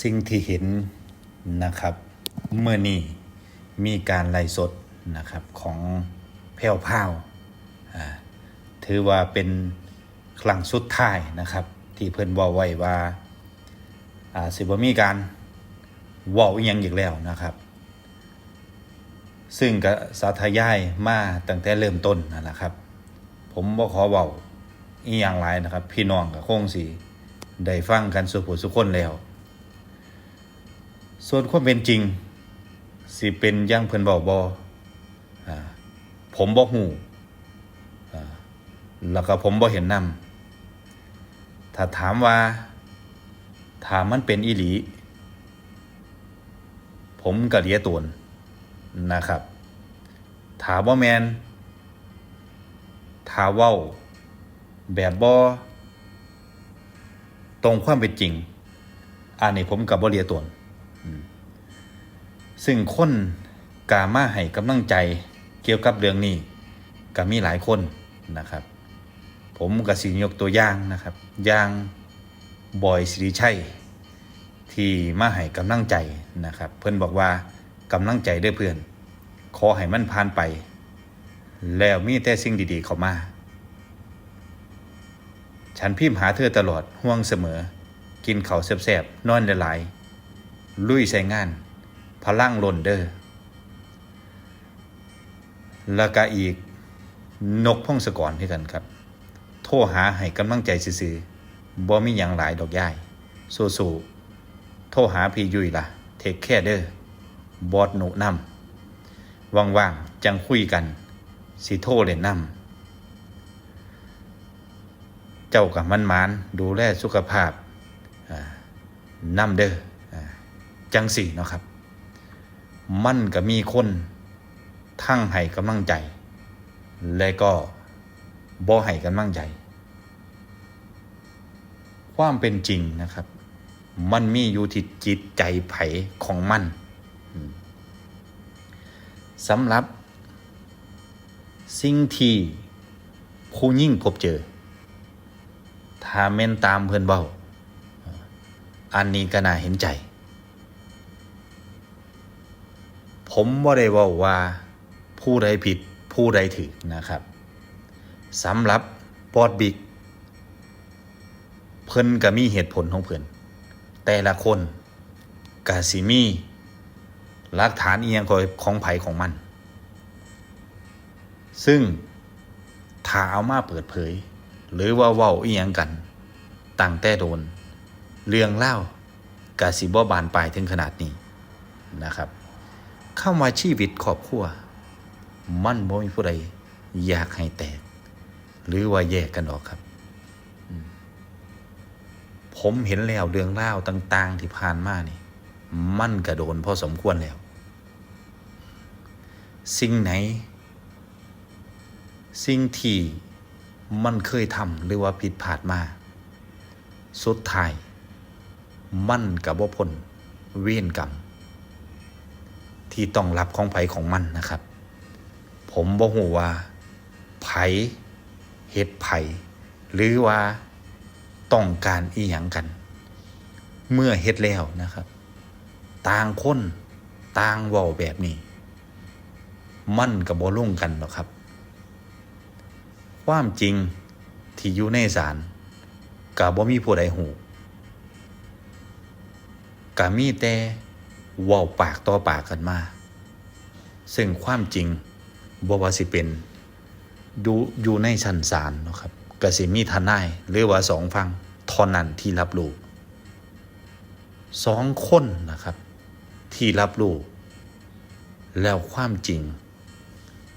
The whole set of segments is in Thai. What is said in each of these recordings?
สิ่งที่เห็นนะครับเมื่อนี้มีการไล่สดนะครับของแพ้วพาวอ่าถือว่าเป็นครั้งสุดท้ายนะครับ ที่เพิ่นเว่าไว้ว่าอ่าสิบมีการว้าอีหยังอีกแล้วนะครับ ซึ่งก็สาธยายมาตั้งแต่เริ่มต้นนั่นแหละครับ ผมบ่ขอเว้าอีหยังหลายนะครับ พี่น้องก็คงสิได้ฟังกันสุผู้สุคนแล้ว ส่วนความเป็นจริง สิเป็นอยังเพิ่นเว้าบ่อ่าผมบ่ฮู้อ่าแล้วก็ผมบ่เห็นนำถ้าถามว่า ถามมันเป็นอีหลี ผมก็เลียตวนนะครับ ถามว่าแมนถาเว้า แบบบ่ตรงความเป็นจริง อันนี้ผมกับบ่เลียตวน ซึ่งคนกามาให้กำลังใจเกี่ยวกับเรื่องนี้ก็มีหลายคนนะครับ ผมก็สิยกตัวอย่างนะครับอย่างบอยสิริชัยที่มาให้กำลังใจนะครับ เพื่อนบอกว่ากำลังใจด้อเพื่อน ขอให้มันผ่านไป แล้วมีแต่สิ่งดีๆเข้ามา ฉันพิมพ์หาเธอตลอดห่วงเสมอ กินเขาวแสบๆนอนหลายๆลุยใส่งาน พลังล้นเด้อแล้วก็อีกนกพงศกรที่กันครับ โทรหาให้กำลังใจซื่อๆบ่มีหยังหลายดอกย่ายสู้ๆโทรหาพี่ยุ้ยล่ะ เทคแค่เด้อบอดหนุนำว่างๆจังคุยกัน สิโทรเล่นนำเจ้ากับมันมานดูแลสุขภาพอ่านำเด้ออ่าจังสี่เนาะครับ มันก็มีคนทั้งให้กำลังใจ และก็บ่ให้กำลังใจ ความเป็นจริงนะครับ มันมีอยู่ที่จิตใจไผของมันสำหรับ สิ่งที่ผู้ยิ่งพบเจอ ถ้าเม่นตามเพื่อนเบาอันนี้ก็น่าเห็นใจ ผมว่าได้ว่าว่าผู้ใดผิดผู้ใดถูกนะครับสำหรับบอดบิกเพิ่นก็มีเหตุผลของเพิ่นแต่ละคนกาสิมีหลักฐานเอียงของไผของมัน ซึ่งถ้าเอามาเปิดเผย หรือว่าเว้าเอียงกันตั้งแต่โดน เรื่องเล่ากาสิบ่บานปลายถึงขนาดนี้นะครับ ข้ามาชีวิตครอบครัว มันบ่มีผู้ใดอยากให้แตก หรือว่าแยกกันออกครับ ผมเห็นแล้วเรื่องเล่าต่าง ๆ ที่ผ่านมานี่ มันกระโดนพอสมควรแล้ว สิ่งไหน สิ่งที่มันเคยทำหรือว่าผิดพลาดมา สุดท้าย มันกับว่าผลเวียนกรรม ที่ต้องรับของไผของมันนะครับ ผมบ่ฮู้ว่าไผเฮ็ดไผหรือว่าต้องการอีหยังกัน เมื่อเฮ็ดแล้วนะครับ ต่างคนต่างเว้าแบบนี้ มันกับบ่ลงกันหรอกครับ ความจริงที่อยู่ในศาลกับบ่มีผู้ใดหูก็มีแต่ ว้าปากต่อปากกันมา ซึ่งความจริงบ่ว่าสิเป็นดูอยู่ในชั้นศาลนะครับกสิมีทนายหรือว่าสองฟังทอนั้นที่รับรู้สองคนนะครับ ที่รับรู้แล้วความจริง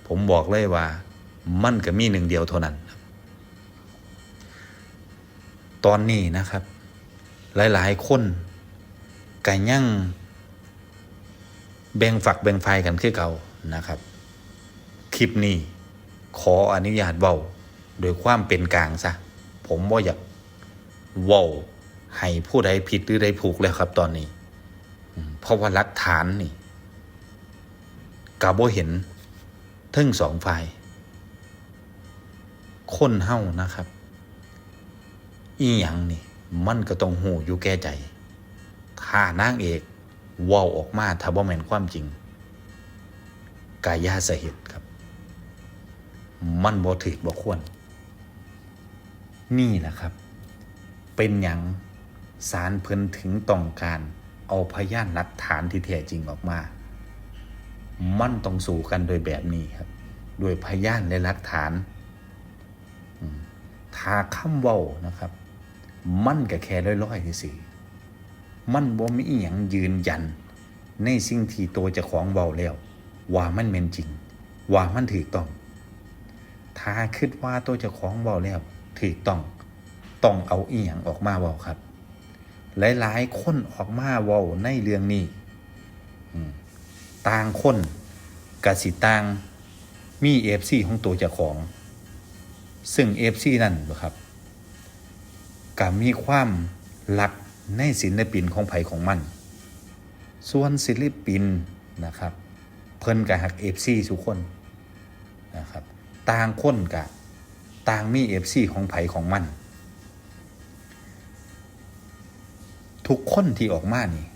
ผมบอกเลยว่า มันก็มีหนึ่งเดียวเท่านั้น ตอนนี้นะครับ หลาย ๆ คนก็ยัง แบ่งฝักแบ่งไฟกันคือเก่านะครับ คลิปนี้ขออนุญาตเว้าโดยความเป็นกลางซะผมว่าอยากเว้าให้ผู้ใดผิดหรือใดผูกแล้วครับตอนนี้เพราะว่าหลักฐานนี่กาบ่เห็นทั้งสองฝ่ายคนเฮ้านะครับ อีหยังนี่ มันก็ต้องหูอยู่แก่ใจถ้านางเอก ว้าออกมาถ้าบ่แม่นความจริง กายาสเหตุครับ มันบ่ถือบ่ควร นี่แหละครับ เป็นหยังสารเพิ่นถึงต้องการเอาพยานหลักฐานที่แท้จริงออกมา มันต้องสู่กันโดยแบบนี้ครับด้วยพยานและหลักฐานอืมถ้าคำเว้านะครับ มันก็แค่ร้อยๆซื่อๆ มันบ่มีอีหยังยืนยัน ในสิ่งที่ตัวเจ้าของเว้าแล้ว ว่ามันเป็นจริง ว่ามันถูกต้อง ถ้าคิดว่าตัวเจ้าของเว้าแล้วถูกต้อง ต้องเอาอีหยังออกมาเว้าครับ หลายๆคนออกมาเว้าในเรื่องนี้ต่างคนกสิต่างมีเอฟซีของตัวเจ้าของ ซึ่งเอฟซีนั่นบ่ครับก็มีความรัก ในศิลปินของไผของมัน ส่วนศิลปินนะครับ เพิ่นก็หักเอฟซีทุกคนนะครับต่างคนก็ต่างมีเอฟซีของไผของมัน ทุกคนที่ออกมานี่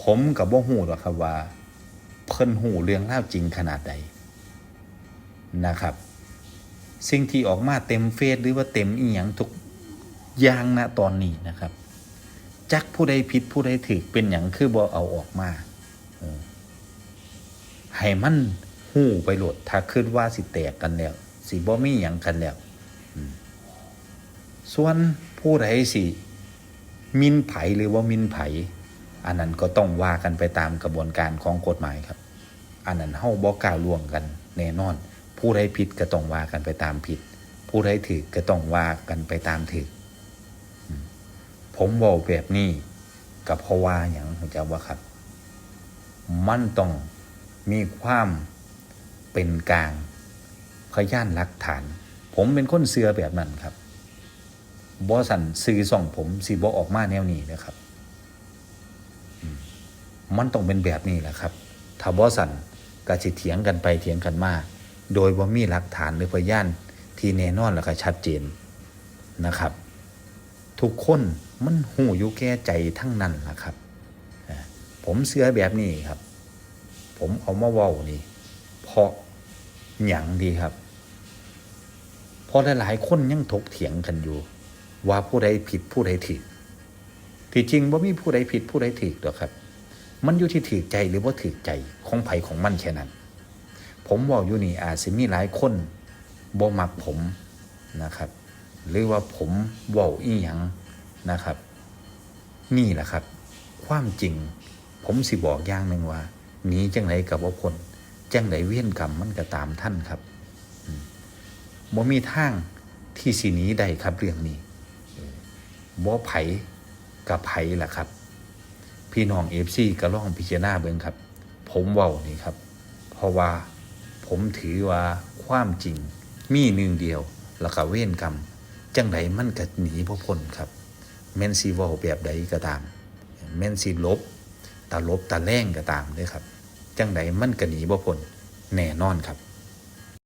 ผมกับบ่ฮู้หรอกครับว่า เพิ่นหูเรื่องเล่าจริงขนาดใดนะครับ สิ่งที่ออกมาเต็มเฟซหรือว่าเต็มอีหยังทุก ย่างณตอนนี้นะครับ จักผู้ใดผิดผู้ใดถูกเป็นอย่างคือบ่เอาออกมาให้มันหู้ไปโหลดถ้าคิดว่าสิแตกกันแล้วสิบ่มีหยังกันแล้วส่วนผู้ใดสิมินไผหรือว่ามินไผอันนั้นก็ต้องว่ากันไปตามกระบวนการของกฎหมายครับ อันนั้นเฮาบ่กล่าวล่วงกัน แน่นอน ผู้ใดผิดก็ต้องว่ากันไปตามผิด ผู้ใดถูกก็ต้องว่ากันไปตามถูกอืม ผมเว้าแบบนี้กับเพราะว่าหยังเข้าใจว่าครับ มันต้องมีความเป็นกลางพยานหลักฐาน ผมเป็นคนเสือแบบนั้นครับบ่สันซื้อส่องผมสิบ่ออกมาแนวนี้นะครับ มันต้องเป็นแบบนี้แหละครับ ถ้าบอสันก็สิเถียงกันไปเถียงกันมาโดยว่ามีหลักฐานหรือพยานที่แน่นอนแล้วก็ชัดเจนนะครับ ทุกคน มันหูอยู่แก่ใจทั้งนั้นล่ะครับ ผมเสื้อแบบนี้ครับ ผมเอามาเว้านี่ เพราะหยังดีครับเพราะหลายๆคนยังถกเถียงกันอยู่ ว่าผู้ใดผิดผู้ใดถูกที่จริงว่ามีผู้ใดผิดผู้ใดถูกหรอกครับ มันอยู่ที่ถือใจหรือว่าถือใจของไผของมันแค่นั้น ผมบอกอยู่นี่อาจสิมีหลายคนบ่มักผมนะครับ หรือว่าผมว้าอีหยัง นะครับนี่แหละครับ ความจริง ผมสิบอกอย่างหนึ่งว่าหนีจังไรกับว่าพ้นจังไรเวียนกรรมมันก็ตามท่านครับอืมบ่มีทางที่สิหนีใดครับเรื่องนี้เออบ่ไผกับไผล่ะครับ พี่น้องเอฟซีก็ล่องพิจารณาเบิ่งครับ ผมเว้านี่ครับ เพราะว่าผมถือว่าความจริงมีหนึ่งเดียว แล้วก็เว้นกรรม จังไดมันก็หนีพ่พ้นครับ แม่นสีเว้าแบบใดก็ตาม แม่นสีลบตาลบตาแรงก็ตามด้วยครับ จังไดมันกระหนีบ่พ้นแน่นอนครับ